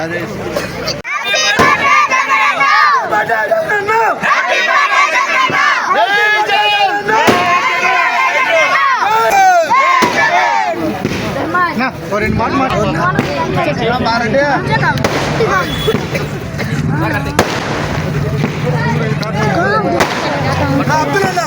बांग्लादेश ஒரு ரெண்டு மாடு மாடு பாருட்டு அப்துல்லா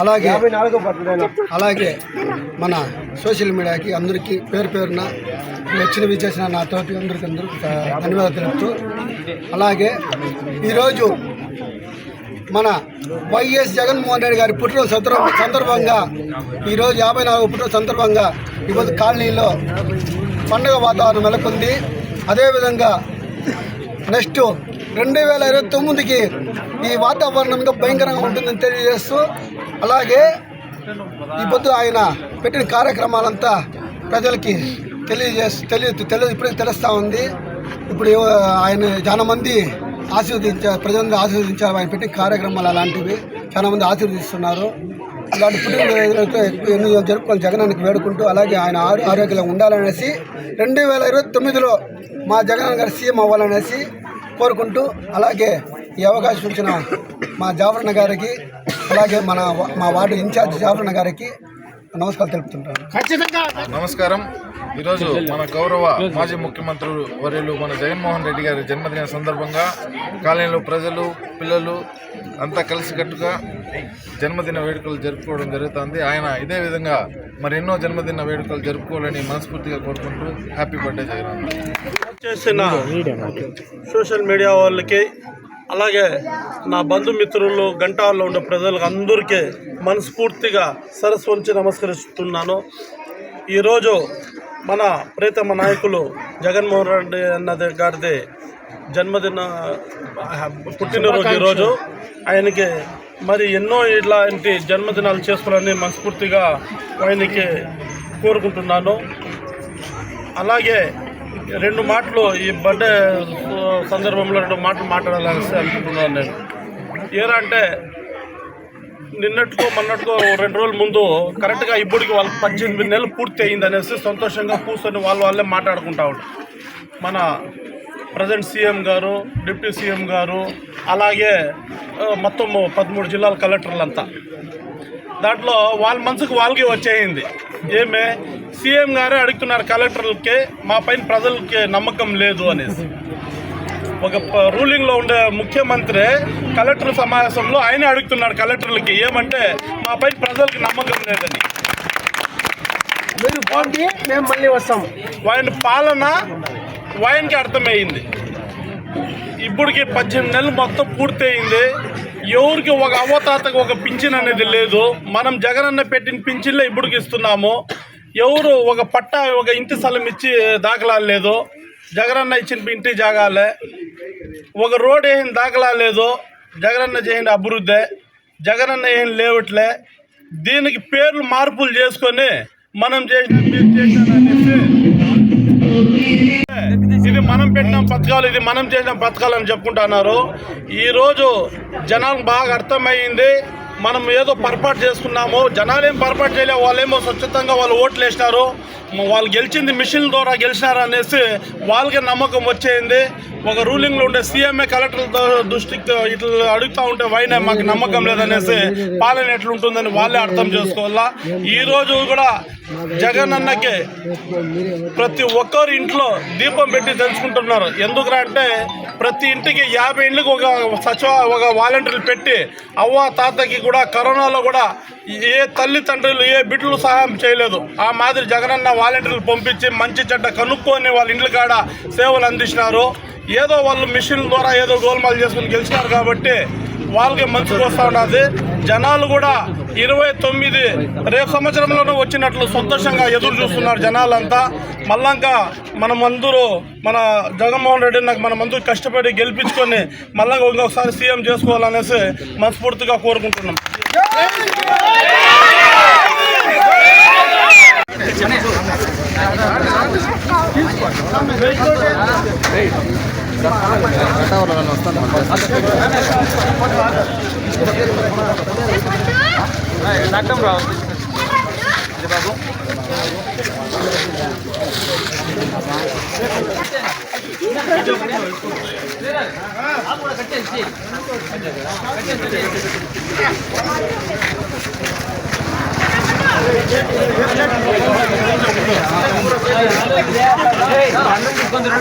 అలాగే అలాగే మన సోషల్ మీడియాకి అందరికీ పేరు పేరున వచ్చిన విచ్చేసిన నా తోటి అందరికీ అందరూ ధన్యవాదాలు తెలుపుతూ అలాగే ఈరోజు మన వైఎస్ జగన్మోహన్ రెడ్డి గారి సందర్భ సందర్భంగా ఈరోజు యాభై నాలుగు పుట్టినరోజు సందర్భంగా ఈరోజు కాలనీలో పండుగ వాతావరణం నెలకొంది. అదేవిధంగా నెక్స్ట్ రెండు వేల ఇరవై తొమ్మిదికి ఈ వాతావరణం మీద భయంకరంగా ఉంటుందని తెలియజేస్తూ అలాగే ఈ పొద్దు ఆయన పెట్టిన కార్యక్రమాలంతా ప్రజలకి తెలియజేస్తూ తెలియ తెలియ ఇప్పుడే తెలుస్తూ ఉంది. ఇప్పుడు ఆయన చాలా మంది ఆశీర్వదించారు ప్రజలందరూ ఆశీర్వదించారు ఆయన పెట్టిన కార్యక్రమాలు అలాంటివి చాలా మంది ఆశీర్వదిస్తున్నారు. ఇలాంటి పుట్టినరోజులతో ఎక్కువ ఎన్నో జరుపుకొని జగనానికి వేడుకుంటూ అలాగే ఆయన ఆరోగ్యంగా ఉండాలనేసి రెండు వేల ఇరవై తొమ్మిదిలో మా జగన్ గారు సీఎం అవ్వాలనేసి కోరుకుంటూ అలాగే ఈ అవకాశం ఇచ్చిన మా జాఫరణ గారికి అలాగే మన మా వార్డు ఇన్ఛార్జ్ జాఫరణ గారికి నమస్కారం తెలుపుతుంటాను నమస్కారం. ఈరోజు మన గౌరవ మాజీ ముఖ్యమంత్రులు వర్యులు మన జగన్మోహన్ రెడ్డి గారి జన్మదిన సందర్భంగా కాలనీలో ప్రజలు పిల్లలు అంతా కలిసికట్టుగా జన్మదిన వేడుకలు జరుపుకోవడం జరుగుతుంది. ఆయన ఇదే విధంగా మరి ఎన్నో జన్మదిన వేడుకలు జరుపుకోవాలని మనస్ఫూర్తిగా కోరుకుంటూ హ్యాపీ బర్త్డే జగన్ చేసిన సోషల్ మీడియా వాళ్ళకి అలాగే నా బంధుమిత్రులు గంటాల్లో ఉండే ప్రజలకు అందరికీ మనస్ఫూర్తిగా సరస్సు వంచి నమస్కరిస్తున్నాను. ఈరోజు మన ప్రీతమ నాయకులు జగన్మోహన్ రెడ్డి అన్నది గారిది జన్మదిన పుట్టినరోజు ఈరోజు. ఆయనకి మరి ఎన్నో ఇలాంటి జన్మదినాలు చేసుకోవాలని మనస్ఫూర్తిగా ఆయనకి కోరుకుంటున్నాను. అలాగే రెండు మాటలు ఈ బర్త్డే సందర్భంలో రెండు మాటలు మాట్లాడాలని అనుకుంటున్నాను నేను. ఏరా అంటే నిన్నట్టుకో మొన్నట్టుకో రెండు రోజుల ముందు కరెక్ట్గా ఇప్పటికి వాళ్ళకి పద్దెనిమిది నెలలు పూర్తి అయింది అనేసి సంతోషంగా కూర్చొని వాళ్ళ వాళ్ళే మాట్లాడుకుంటా ఉంటారు. మన ప్రజెంట్ సీఎం గారు డిప్యూటీ సీఎం గారు అలాగే మొత్తము మొత్తం పదమూడు జిల్లాల కలెక్టర్లంతా. దాంట్లో వాళ్ళ మనసుకు వాళ్ళకి వచ్చేయింది. ఏమే? సీఎం గారే అడుగుతున్నారు కలెక్టర్లకి మా పైన ప్రజలకి నమ్మకం లేదు అనేసి. ఒక రూలింగ్లో ఉండే ముఖ్యమంత్రి కలెక్టర్ సమావేశంలో ఆయన అడుగుతున్నాడు కలెక్టర్లకి ఏమంటే మా పైన ప్రజలకి నమ్మకం లేదని. మీరు పోండి మేము మళ్ళీ వస్తాం. పాలన వాయన్కి అర్థమైంది. ఇప్పటికి పద్దెనిమిది నెలలు మొత్తం పూర్తయింది. ఎవరికి ఒక అవతాతకు ఒక పింఛన్ అనేది లేదు. మనం జగనన్న పెట్టిన పింఛన్లే ఇప్పటికి ఇస్తున్నాము. ఎవరు ఒక పట్ట ఒక ఇంటి స్థలం ఇచ్చి దాఖలాలు లేదు. జగనన్న ఇచ్చిన ఇంటి జాగాలే. ఒక రోడ్ ఏం దాఖలా లేదు. జగనన్న చేయండి అభివృద్ధి. జగనన్న ఏం లేవట్లే. దీనికి పేర్లు మార్పులు చేసుకొని మనం చేసిన మీరు చేసిన మనం పెట్టిన పథకాలు ఇది మనం చేసిన పథకాలు అని చెప్పుకుంటున్నారు. ఈరోజు జనాలకు బాగా అర్థమైంది. మనం ఏదో పొరపాటు చేసుకున్నాము జనాలు ఏం పొరపాటు చేయలే వాళ్ళేమో స్వచ్ఛతంగా వాళ్ళు ఓట్లు వేసినారు. వాళ్ళు గెలిచింది మిషన్ ద్వారా గెలిచినారు అనేసి వాళ్ళకి నమ్మకం వచ్చేయింది. ఒక రూలింగ్లో ఉండే సీఎంఏ కలెక్టర్ దృష్టితో దృష్టికి ఇట్లా అడుగుతూ ఉంటే వైనా మాకు నమ్మకం లేదనేసి పాలన ఎట్లుంటుందని వాళ్ళే అర్థం చేసుకోవాలా? ఈ రోజు కూడా జగన్ అన్నకి ప్రతి ఒక్కరు ఇంట్లో దీపం పెట్టి తెలుసుకుంటున్నారు. ఎందుకురా అంటే ప్రతి ఇంటికి యాభై ఇండ్లకి ఒక సచివ ఒక వాలంటీర్లు పెట్టి అవ్వ తాతకి కూడా కరోనాలో కూడా ఏ తల్లిదండ్రులు ఏ బిడ్డలు సహాయం చేయలేదు. ఆ మాదిరి జగనన్న వాలంటీర్లు పంపించి మంచి చెడ్డ కనుక్కొని వాళ్ళ ఇండ్ల కాడ సేవలు అందించినారు. ఏదో వాళ్ళు మిషన్ ద్వారా ఏదో గోల్మాలు చేసుకుని గెలిచినారు కాబట్టి వాళ్ళకి మంచిగా వస్తూ ఉన్నది. జనాలు కూడా ఇరవై తొమ్మిది రేపు సంవత్సరంలోనే వచ్చినట్లు సంతోషంగా ఎదురు చూస్తున్నారు జనాలంతా. మళ్ళాక మనం అందరూ మన జగన్మోహన్ రెడ్డి నాకు మనం అందరూ కష్టపడి గెలిపించుకొని మళ్ళా ఇంకొకసారి సీఎం చేసుకోవాలనేసి మనస్ఫూర్తిగా కోరుకుంటున్నాం. నట్టం రావు బాబు కట్టేసి ఇబ్బందులు